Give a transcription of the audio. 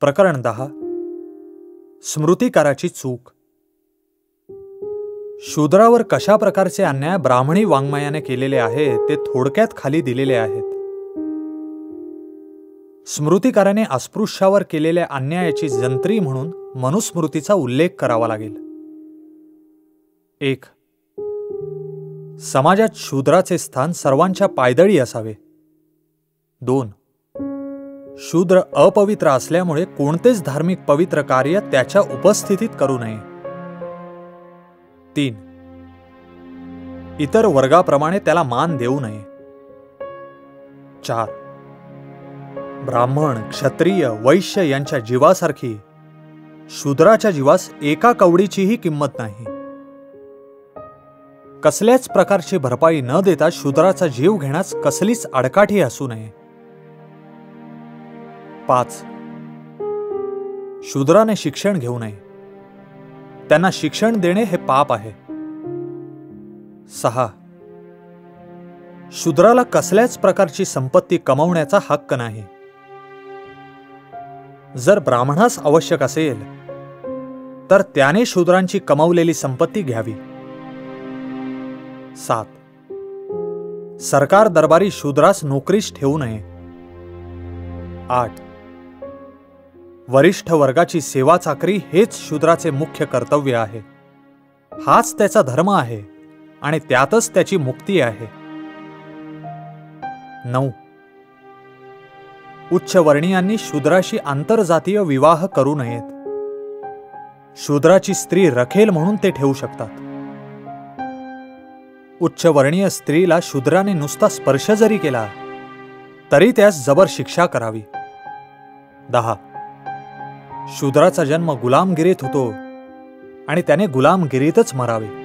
प्रकरण दहा. स्मृतिकाराची चूक. शूद्रावर कशा प्रकारचे अन्याय ब्राह्मणी वाङ्मयाने केलेले आहे ते थोडक्यात खाली दिलेले आहेत. स्मृतिकाराने अस्पृश्यावर केलेल्या अन्यायाची जंत्री म्हणून मनुस्मृतीचा उल्लेख करावा लागेल. एक. समाजात शूद्राचे स्थान सर्वांच्या पायदळी असावे. दोन. शूद्र अपवित्र असल्यामुळे कोणतेच धार्मिक पवित्र कार्य त्याच्या उपस्थितीत करू नये. तीन. इतर वर्गाप्रमाणे त्याला मान देऊ नये. चार. ब्राह्मण क्षत्रिय वैश्य यांच्या जीवासारखी शूद्राच्या जीवास एका कवडीचीही किंमत नाही. कसल्याच प्रकारची भरपाई न देता शूद्राचा जीव घेण्यास कसलीच अडकाठी असू नये. पाच. शूद्राने शिक्षण घेऊ नये. त्यांना शिक्षण देणे हे पाप आहे. सहा. शूद्राला कसल्याच प्रकारची संपत्ती कमवण्याचा हक्क नाही. जर ब्राह्मणास आवश्यक असेल तर त्याने शूद्रांची कमवलेली संपत्ती घ्यावी. सात. सरकार दरबारी शूद्रास नोकरीस ठेवू नये. आठ. वरिष्ठ वर्गाची सेवा चाकरी हेच शूद्राचे मुख्य कर्तव्य आहे. हाच त्याचा धर्म आहे आणि त्यातच त्याची मुक्ती आहे. नऊ. उच्चवर्णीयांनी शूद्राशी आंतरजातीय विवाह करू नयेत. शूद्राची स्त्री रखेल म्हणून ते ठेवू शकतात. उच्चवर्णीय स्त्रीला शूद्राने नुसता स्पर्श जरी केला तरी त्यास जबर शिक्षा करावी. दहा. शूद्राचा जन्म गुलामगिरीत होतो आणि त्याने गुलामगिरीतच मरावे.